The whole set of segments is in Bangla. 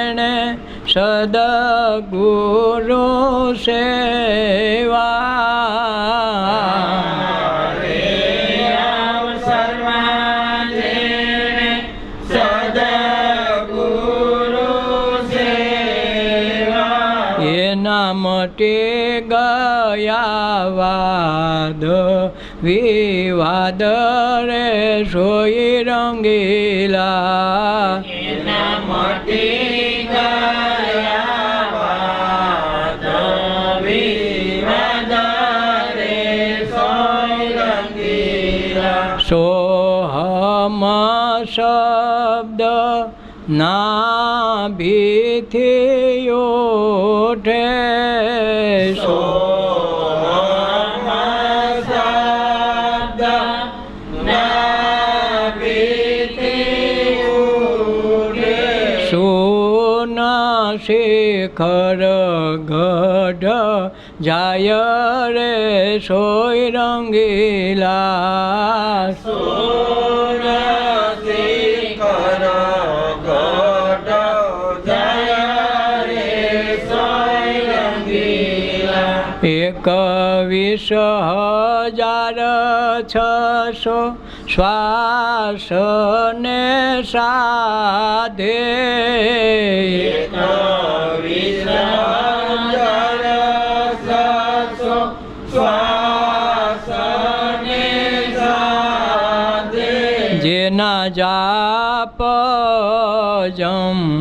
સદ ગુરુ સેવા મટે ગયા વાદ વિવાદ રે સોઈ રંગીલા મટે শব্দ নাভিথে ওঠে শেখর গড যায় রে সৈরঙ্গিলা એકવીસ હજાર છસો શ્વાસને સાધે એકવીસ હજાર છસો શ્વાસ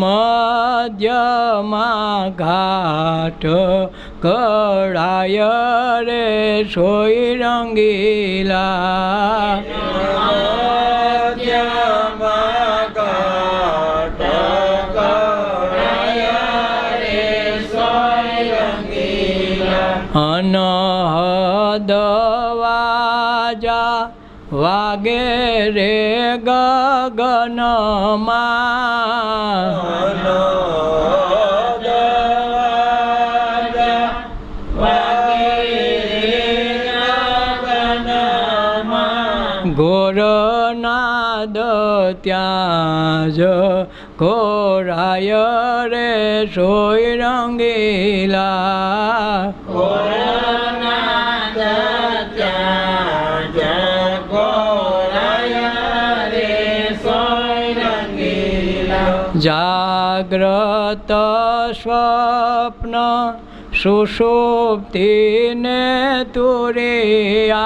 મધ્યમાં ઘાટ કળાય રે સોઈ રંગીલા વાગે રે ગગનમાં ઘોરનાદ ત્યાં જ ઘોરાય રે સોય રંગીલા जाग्रत स्वप्न सुषुप्तिन तुरेया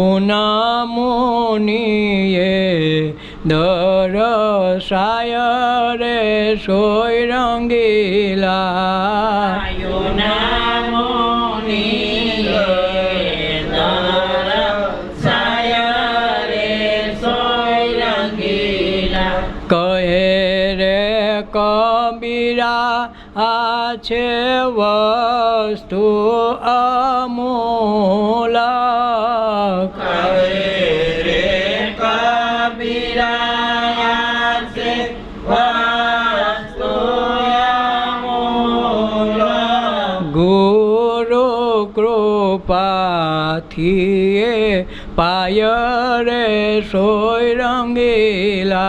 উনামনিয়ে দরসায় রে সৈ রঙ্গিলা কহে রে কবিরা আছে বস্তু আমূল কহে রে কবিরা আছে বস্তু আমূল গুরু কৃপা थिए पायर सोई रङ्गिला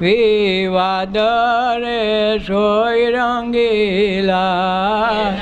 વિવાદરે સોય રંગીલા